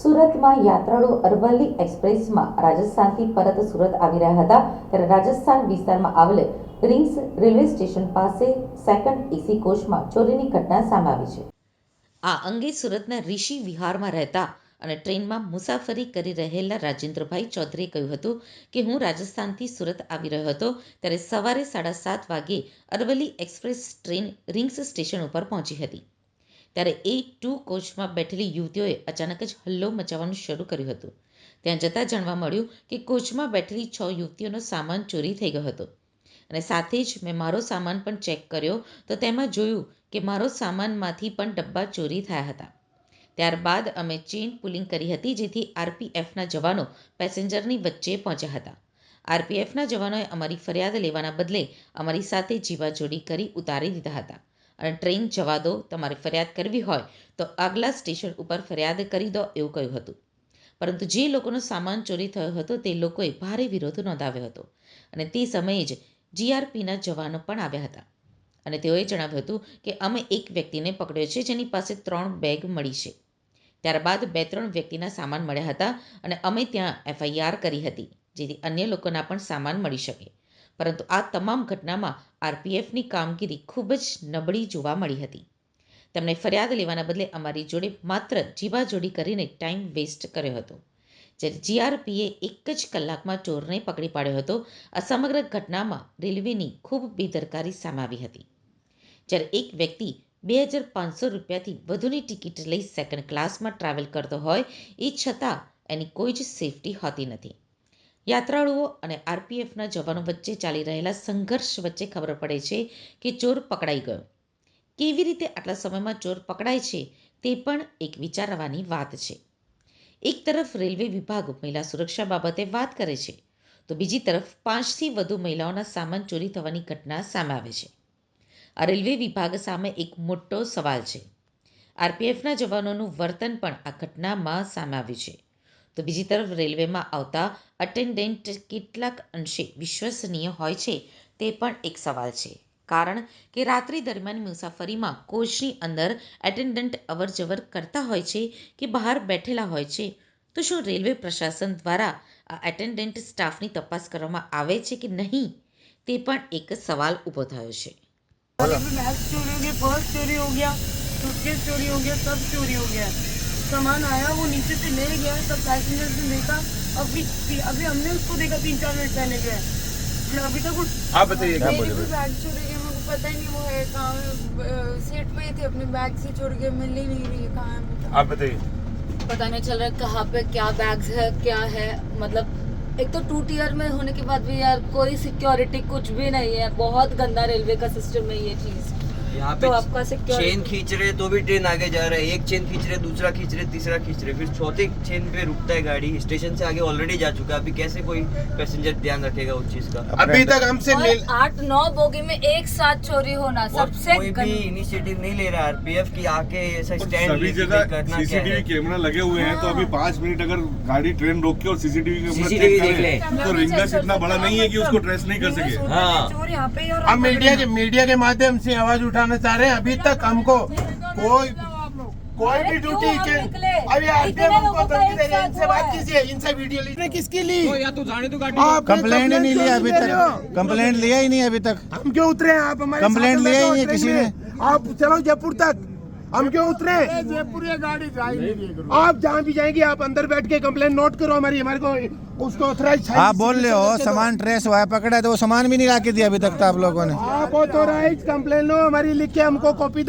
સુરતમાં યાત્રાળુ અરવલ્લી એક્સપ્રેસમાં રાજસ્થાનથી પરત સુરત આવી રહ્યા હતા. ત્યારે રાજસ્થાન વિસ્તારમાં આવેલ રિંગ્સ રેલવે સ્ટેશન પાસે સેકન્ડ એસી કોચમાં ચોરીની ઘટના સામે આવી છે. આ અંગે સુરતના ઋષિ વિહારમાં રહેતા અને ટ્રેનમાં મુસાફરી કરી રહેલા રાજેન્દ્રભાઈ ચૌધરીએ કહ્યું હતું કે, હું રાજસ્થાનથી સુરત આવી રહ્યો હતો ત્યારે સવારે સાડા સાત વાગે Aravalli express train Ringas station ઉપર પહોંચી હતી. ત્યારે એ ટુ કોચમાં બેઠેલી યુવતીઓએ અચાનક જ હલ્લો મચાવવાનું શરૂ કર્યું હતું. ત્યાં જતાં જાણવા મળ્યું કે કોચમાં બેઠેલી છ યુવતીઓનો સામાન ચોરી થઈ ગયો હતો. અને સાથે જ મેં મારો સામાન પણ ચેક કર્યો તો તેમાં જોયું કે મારો સામાનમાંથી પણ ડબ્બા ચોરી થયા હતા. ત્યારબાદ અમે ચેઇન પુલિંગ કરી હતી જેથી આરપીએફના જવાનો પેસેન્જરની વચ્ચે પહોંચ્યા હતા. આરપીએફના જવાનોએ અમારી ફરિયાદ લેવાના બદલે અમારી સાથે જીવાજોડી કરી ઉતારી દીધા હતા. ટ્રેન જવા દો, તમારે ફરિયાદ કરવી હોય, તો આગલા સ્ટેશન ઉપર ફરિયાદ કરી દો એવું કહ્યું હતું. પરંતુ જે લોકોનો સામાન ચોરી થયો હતો, તે લોકોએ ભારે વિરોધ નોંધાવ્યો હતો અને તે સમયે જ જીઆરપીના જવાનો પણ આવ્યા હતા. અને તેઓએ જણાવ્યું હતું કે, અમે એક વ્યક્તિને પકડ્યો છે, જેની પાસે ત્રણ બેગ મળી છે. ત્યારબાદ બે ત્રણ વ્યક્તિના સામાન મળ્યા હતા અને અમે ત્યાં એફઆઈઆર કરી હતી, જેથી અન્ય લોકોના પણ સામાન મળી શકે. પરંતુ આ તમામ ઘટનામાં આરપીએફની કામગીરી ખૂબ જ નબળી જોવા મળી હતી. તેમણે ફરિયાદ લેવાના બદલે અમારી જોડે માત્ર જીવાજોડી કરીને ટાઈમ વેસ્ટ કર્યો હતો. જ્યારે જીઆરપીએ એક જ કલાકમાં ચોરને પકડી પાડ્યો હતો, આ સમગ્ર ઘટનામાં રેલવેની ખૂબ બેદરકારી સામે આવી હતી. જ્યારે એક વ્યક્તિ બે હજાર પાંચસો રૂપિયાથી વધુની ટિકિટ લઈ સેકન્ડ ક્લાસમાં ટ્રાવેલ કરતો હોય, એ છતાં એની કોઈ જ સેફટી હોતી નથી. યાત્રાળુઓ અને આરપીએફના જવાનો વચ્ચે ચાલી રહેલા સંઘર્ષ વચ્ચે ખબર પડે છે કે ચોર પકડાઈ ગયો. કેવી રીતે આટલા સમયમાં ચોર પકડાય છે તે પણ એક વિચારવાની વાત છે. એક તરફ રેલવે વિભાગ મહિલા સુરક્ષા બાબતે વાત કરે છે, તો બીજી તરફ પાંચથી વધુ મહિલાઓના સામાન ચોરી થવાની ઘટના સામે આવે છે. આ રેલવે વિભાગ સામે એક મોટો સવાલ છે. આરપીએફના જવાનોનું વર્તન પણ આ ઘટનામાં સામે આવ્યું છે. તો બીજી તરફ રેલવેમાં આવતા અટેન્ડન્ટ કેટલાક અંશે વિશ્વસનીય હોય છે તે પણ એક સવાલ છે કારણ કે રાત્રિ દરમિયાન મુસાફરીમાં કોચની અંદર એટેન્ડન્ટ અવરજવર કરતા હોય છે કે બહાર બેઠેલા હોય છે તો શું રેલવે પ્રશાસન દ્વારા આ એટેન્ડન્ટ સ્ટાફની તપાસ કરવામાં આવે છે કે નહીં તે પણ એક સવાલ ઊભો થયો છે बैग चोरी हो गया पर्स चोरी हो गया सूटकेस चोरी हो गया सब चोरी हो गया सामान आया वो नीचे से ले गया सब पैसेंजर्स ने देखा। अभी अभी हमने उसको देखा तीन चार मिनट पहले गए फिर अभी तक आप बताइए क्या मेरी बोले भी बैग मेरे को पता ही नहीं वो है कहाँ है सीट पे थे अपने बैग से छोड़ के मिल ही नहीं रही है कहाँ है आप बताइए। पता नहीं चल रहा है कहाँ पे क्या बैग्स है क्या है मतलब एक तो टू टीयर में होने के बाद भी यार कोई सिक्योरिटी कुछ भी नहीं है बहुत गंदा रेलवे का सिस्टम है ये चीज़। यहाँ तो पे आपका चेन खींच रहे तो भी ट्रेन आगे जा रहा है एक चेन खींच रहे दूसरा खींच रहे तीसरा खींच रहे फिर चौथे चेन पे रुकता है गाड़ी स्टेशन से आगे ऑलरेडी जा चुका है अभी कैसे कोई पैसेंजर ध्यान रखेगा उस चीज़ का अभी तक हमसे आठ नौ बोगी में एक साथ चोरी होना सबसे कोई भी इनिशिएटिव नहीं ले रहा आरपीएफ की आके ऐसा स्टैंड सभी जगह सीसीटीवी कैमरा लगे हुए हैं तो हाँ। अभी पाँच मिनट अगर गाड़ी ट्रेन रोक के और सीसीटीवी कैमरा देख ले। तो रिंगस इतना बड़ा नहीं है की उसको ट्रेस नहीं कर सके हाँ। यहाँ पे ही मीडिया के मीडिया के माध्यम से आवाज़ उठाना चाह रहे हैं। अभी तक हमको कोई कोई भी ड्यूटी के अभी इतने हमको धमकी दे रहे हैं। इनसे बात। कीजिए इनसे वीडियो लीजिए। किसकी ली? आप कंप्लेंट नहीं लिया अभी हो। तक। कंप्लेंट लिया ही नहीं अभी तक। हम क्यों उतरे हैं? आप हमारे कंप्लेंट लिया ही नहीं किसी ने। आप चलो जयपुर तक। हम क्यों उतरे जयपुर ये गाड़ी आप जहाँ भी जाएंगे आप अंदर बैठ के कंप्लेंट नोट करो हमारी हमारे को उसको ऑथराइज आप बोल रहे हो सामान ट्रेस हुआ है पकड़ा है तो वो सामान भी नहीं ला के दिया अभी तक तो आप लोगों ने आप ऑथोराइज कंप्लेन लो हमारी लिख के हमको कॉपी